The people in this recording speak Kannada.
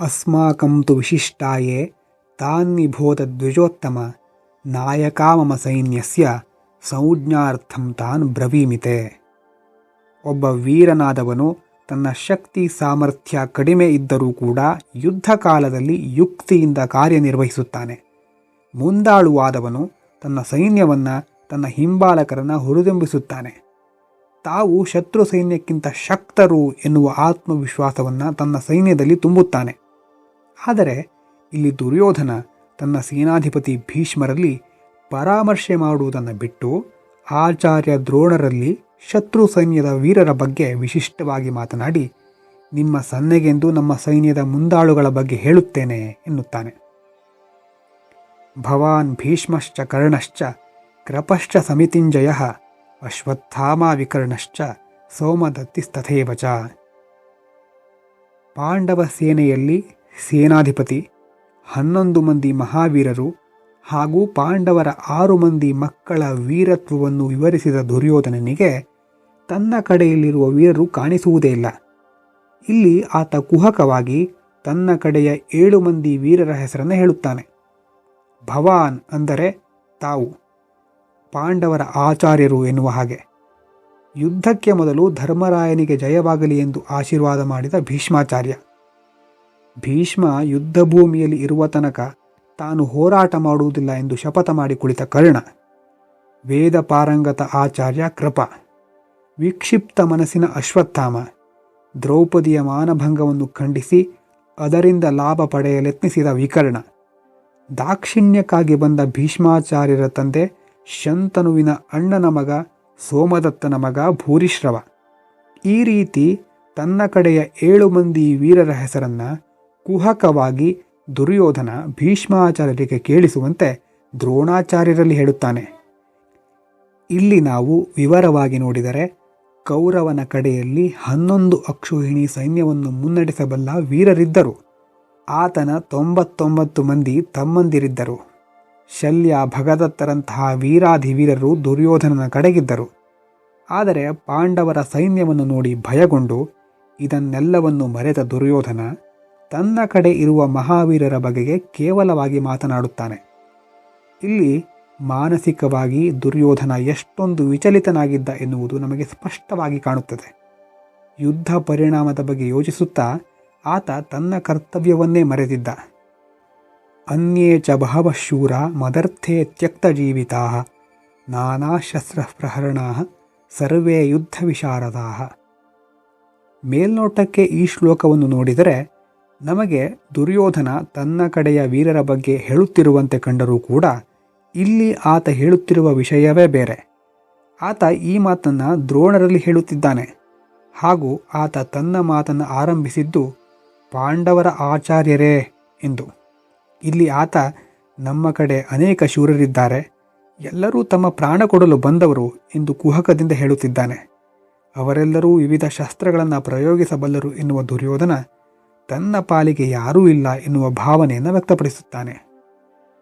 ಅಸ್ಮಾಕಂ ತು ವಿಶಿಷ್ಟಾಯೇ ತಾನ್ನಿಬೋಧ ದ್ವಿಜೋತ್ತಮ ನಾಯಕ ಮಮ ಸೈನ್ಯಸ್ಯ ಸಂಜ್ಞಾರ್ಥಂ ತಾನ್ ಬ್ರವೀಮಿತೆ ಒಬ್ಬ ವೀರನಾದವನು ತನ್ನ ಶಕ್ತಿ ಸಾಮರ್ಥ್ಯ ಕಡಿಮೆ ಇದ್ದರೂ ಕೂಡ ಯುದ್ಧ ಕಾಲದಲ್ಲಿ ಯುಕ್ತಿಯಿಂದ ಕಾರ್ಯನಿರ್ವಹಿಸುತ್ತಾನೆ. ಮುಂದಾಳುವಾದವನು ತನ್ನ ಸೈನ್ಯವನ್ನು ತನ್ನ ಹಿಂಬಾಲಕರನ್ನು ಹುರಿದುಂಬಿಸುತ್ತಾನೆ. ತಾವು ಶತ್ರು ಸೈನ್ಯಕ್ಕಿಂತ ಶಕ್ತರು ಎನ್ನುವ ಆತ್ಮವಿಶ್ವಾಸವನ್ನು ತನ್ನ ಸೈನ್ಯದಲ್ಲಿ ತುಂಬುತ್ತಾನೆ. ಆದರೆ ಇಲ್ಲಿ ದುರ್ಯೋಧನ ತನ್ನ ಸೇನಾಧಿಪತಿ ಭೀಷ್ಮರಲ್ಲಿ ಪರಾಮರ್ಶೆ ಮಾಡುವುದನ್ನು ಬಿಟ್ಟು ಆಚಾರ್ಯ ದ್ರೋಣರಲ್ಲಿ ಶತ್ರು ಸೈನ್ಯದ ವೀರರ ಬಗ್ಗೆ ವಿಶಿಷ್ಟವಾಗಿ ಮಾತನಾಡಿ, ನಿಮ್ಮ ಸನ್ನೆಗೆಂದು ನಮ್ಮ ಸೈನ್ಯದ ಮುಂದಾಳುಗಳ ಬಗ್ಗೆ ಹೇಳುತ್ತೇನೆ ಎನ್ನುತ್ತಾನೆ. ಭವಾನ್ ಭೀಷ್ಮಶ್ಚ ಕರ್ಣಶ್ಚ ಕೃಪಶ್ಚ ಸಮಿತಿಂಜಯ ಅಶ್ವತ್ಥಾಮ ವಿಕರ್ಣಶ್ಚ ಸೋಮದತ್ತಿಸ್ತಥೇವಚ ಪಾಂಡವ ಸೇನೆಯಲ್ಲಿ ಸೇನಾಧಿಪತಿ, ಹನ್ನೊಂದು ಮಂದಿ ಮಹಾವೀರರು ಹಾಗೂ ಪಾಂಡವರ ಆರು ಮಂದಿ ಮಕ್ಕಳ ವೀರತ್ವವನ್ನು ವಿವರಿಸಿದ ದುರ್ಯೋಧನನಿಗೆ ತನ್ನ ಕಡೆಯಲ್ಲಿರುವ ವೀರರು ಕಾಣಿಸುವುದೇ ಇಲ್ಲ. ಇಲ್ಲಿ ಆತ ಕುಹಕವಾಗಿ ತನ್ನ ಕಡೆಯ ಏಳು ಮಂದಿ ವೀರರ ಹೆಸರನ್ನು ಹೇಳುತ್ತಾನೆ. ಭವಾನ್ ಅಂದರೆ ತಾವು, ಪಾಂಡವರ ಆಚಾರ್ಯರು ಎನ್ನುವ ಹಾಗೆ. ಯುದ್ಧಕ್ಕೆ ಮೊದಲು ಧರ್ಮರಾಯನಿಗೆ ಜಯವಾಗಲಿ ಎಂದು ಆಶೀರ್ವಾದ ಮಾಡಿದ ಭೀಷ್ಮಾಚಾರ್ಯ. ಭೀಷ್ಮ ಯುದ್ಧ ಭೂಮಿಯಲ್ಲಿ ಇರುವ ತನಕ ತಾನು ಹೋರಾಟ ಮಾಡುವುದಿಲ್ಲ ಎಂದು ಶಪಥ ಮಾಡಿ ಕುಳಿತ ಕರ್ಣ. ವೇದ ಪಾರಂಗತ ಆಚಾರ್ಯ ಕೃಪ. ವಿಕ್ಷಿಪ್ತ ಮನಸ್ಸಿನ ಅಶ್ವತ್ಥಾಮ. ದ್ರೌಪದಿಯ ಮಾನಭಂಗವನ್ನು ಖಂಡಿಸಿ ಅದರಿಂದ ಲಾಭ ಪಡೆಯಲೆತ್ನಿಸಿದ ವಿಕರ್ಣ. ದಾಕ್ಷಿಣ್ಯಕ್ಕಾಗಿ ಬಂದ ಭೀಷ್ಮಾಚಾರ್ಯರ ತಂದೆ ಶಂತನುವಿನ ಅಣ್ಣನ ಮಗ ಸೋಮದತ್ತನ ಮಗ ಭೂರಿಶ್ರವ. ಈ ರೀತಿ ತನ್ನ ಕಡೆಯ ಏಳು ಮಂದಿ ವೀರರ ಹೆಸರನ್ನ ಕುಹಕವಾಗಿ ದುರ್ಯೋಧನ ಭೀಷ್ಮಾಚಾರ್ಯರಿಗೆ ಕೇಳಿಸುವಂತೆ ದ್ರೋಣಾಚಾರ್ಯರಲ್ಲಿ ಹೇಳುತ್ತಾನೆ, ಇಲ್ಲಿ ನಾವು ವಿವರವಾಗಿ ನೋಡಿದರೆ ಕೌರವನ ಕಡೆಯಲ್ಲಿ ಹನ್ನೊಂದು ಅಕ್ಷೋಹಿಣಿ ಸೈನ್ಯವನ್ನು ಮುನ್ನಡೆಸಬಲ್ಲ ವೀರರಿದ್ದರು. ಆತನ ತೊಂಬತ್ತೊಂಬತ್ತು ಮಂದಿ ತಮ್ಮಂದಿರಿದ್ದರು. ಶಲ್ಯ ಭಗದತ್ತರಂತಹ ವೀರಾಧಿವೀರರು ದುರ್ಯೋಧನನ ಕಡೆಗಿದ್ದರು. ಆದರೆ ಪಾಂಡವರ ಸೈನ್ಯವನ್ನು ನೋಡಿ ಭಯಗೊಂಡು ಇದನ್ನೆಲ್ಲವನ್ನು ಮರೆತ ದುರ್ಯೋಧನ ತನ್ನ ಕಡೆ ಇರುವ ಮಹಾವೀರರ ಬಗೆಗೆ ಕೇವಲವಾಗಿ ಮಾತನಾಡುತ್ತಾನೆ. ಇಲ್ಲಿ ಮಾನಸಿಕವಾಗಿ ದುರ್ಯೋಧನ ಎಷ್ಟೊಂದು ವಿಚಲಿತನಾಗಿದ್ದ ಎನ್ನುವುದು ನಮಗೆ ಸ್ಪಷ್ಟವಾಗಿ ಕಾಣುತ್ತದೆ. ಯುದ್ಧ ಪರಿಣಾಮದ ಬಗ್ಗೆ ಯೋಚಿಸುತ್ತಾ ಆತ ತನ್ನ ಕರ್ತವ್ಯವನ್ನೇ ಮರೆತಿದ್ದ. ಅನ್ಯೇ ಚ ಭಾವಶೂರ ಶೂರ ಮದರ್ಥೇ ತ್ಯಕ್ತ ಜೀವಿತಾ, ನಾನಾ ಶಸ್ತ್ರ ಶಸ್ತ್ರಪ್ರಹರಣಾ ಸರ್ವೇ ಯುದ್ಧ ವಿಶಾರದಾ. ಮೇಲ್ನೋಟಕ್ಕೆ ಈ ಶ್ಲೋಕವನ್ನು ನೋಡಿದರೆ ನಮಗೆ ದುರ್ಯೋಧನ ತನ್ನ ಕಡೆಯ ವೀರರ ಬಗ್ಗೆ ಹೇಳುತ್ತಿರುವಂತೆ ಕಂಡರೂ ಕೂಡ ಇಲ್ಲಿ ಆತ ಹೇಳುತ್ತಿರುವ ವಿಷಯವೇ ಬೇರೆ. ಆತ ಈ ಮಾತನ್ನು ದ್ರೋಣರಲ್ಲಿ ಹೇಳುತ್ತಿದ್ದಾನೆ. ಹಾಗೂ ಆತ ತನ್ನ ಮಾತನ್ನು ಆರಂಭಿಸಿದ್ದು, ಪಾಂಡವರ ಆಚಾರ್ಯರೇ ಎಂದು. ಇಲ್ಲಿ ಆತ ನಮ್ಮ ಕಡೆ ಅನೇಕ ಶೂರರಿದ್ದಾರೆ. ಎಲ್ಲರೂ ತಮ್ಮ ಪ್ರಾಣ ಕೊಡಲು ಬಂದವರು ಎಂದು ಕುಹಕದಿಂದ ಹೇಳುತ್ತಿದ್ದಾನೆ. ಅವರೆಲ್ಲರೂ ವಿವಿಧ ಶಸ್ತ್ರಗಳನ್ನು ಪ್ರಯೋಗಿಸಬಲ್ಲರು ಎನ್ನುವ ದುರ್ಯೋಧನ ತನ್ನ ಪಾಲಿಗೆ ಯಾರೂ ಇಲ್ಲ ಎನ್ನುವ ಭಾವನೆಯನ್ನು ವ್ಯಕ್ತಪಡಿಸುತ್ತಾನೆ.